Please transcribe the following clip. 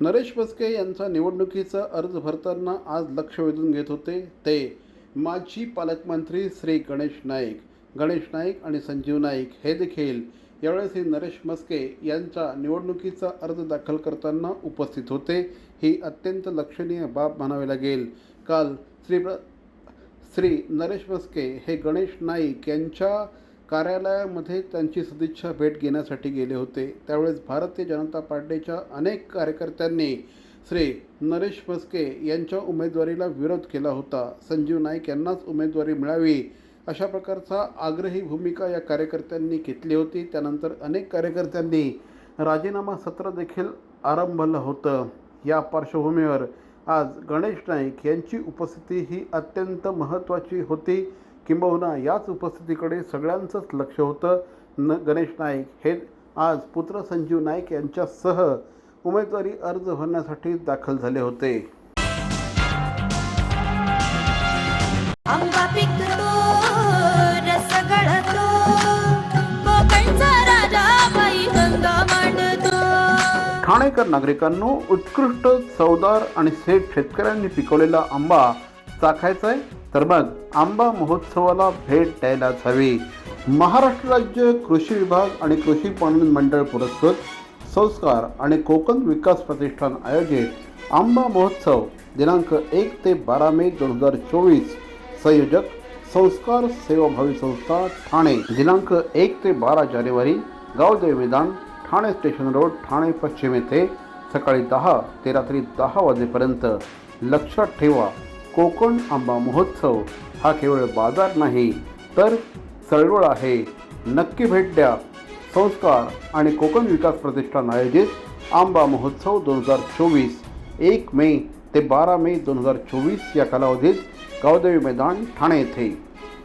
नरेश मस्के यांचा निवडणुकीचा अर्ज भरताना आज लक्ष वेधून घेत होते. ते माजी पालकमंत्री श्री गणेश नाईक गणेश नाईक आणि संजीव नाईक हे देखील यावेळेस हे नरेश मस्के यांचा निवडणुकीचा अर्ज दाखल करताना उपस्थित होते. ही अत्यंत लक्षणीय बाब म्हणावी लागेल. काल श्री श्री नरेश मस्के हे गणेश नाईक यांच्या कार्यालयामध्ये त्यांची सदिच्छा भेट घेण्यासाठी गेले होते. त्यावेळेस भारतीय जनता पार्टीच्या अनेक कार्यकर्त्यांनी श्री नरेश मस्के यांच्या उमेदवारीला विरोध केला होता. संजीव नाईक यांनाच उमेदवारी मिळावी अशा प्रकारचा आग्रही भूमिका या कार्यकर्त्यांनी घेतली होती. त्यानंतर अनेक कार्यकर्त्यांनी राजीनामा सत्र देखील आरंभलं होतं. या पार्श्वभूमीवर आज गणेश नाईक यांची उपस्थिती ही अत्यंत महत्त्वाची होती. किंबहुना याच उपस्थितीकडे सगळ्यांचंच लक्ष होतं. न गणेश नाईक हे आज पुत्र संजीव नाईक यांच्यासह उमेदवारी अर्ज भरण्यासाठी दाखल झाले होते. ठाणेकर नागरिकांनो उत्कृष्ट चवदार आणि सेठ शेतकऱ्यांनी पिकवलेला आंबा चाखायचा आहे तर मग आंबा महोत्सवाला भेट द्यायलाच हवी. महाराष्ट्र राज्य कृषी विभाग आणि कृषी पणन मंडळ पुरस्कृत संस्कार आणि कोकण विकास प्रतिष्ठान आयोजित आंबा महोत्सव दिनांक एक ते बारा मे दोन हजार चोवीस. संयोजक संस्कार सेवाभावी संस्था ठाणे. दिनांक एक ते बारा जानेवारी गावदेव मैदान ठाणे स्टेशन रोड ठाणे पश्चिम येथे सकाळी दहा ते रात्री दहा वाजेपर्यंत. लक्षात ठेवा कोकण आंबा महोत्सव हा केवळ बाजार नाही तर चळवळ आहे. नक्की भेट द्या. संस्कार आणि कोकण विकास प्रतिष्ठान आयोजित आंबा महोत्सव दोन हजार चोवीस एक मे ते बारा मे दोन हजार चोवीस या कालावधीत गावदेवी मैदान ठाणे येथे.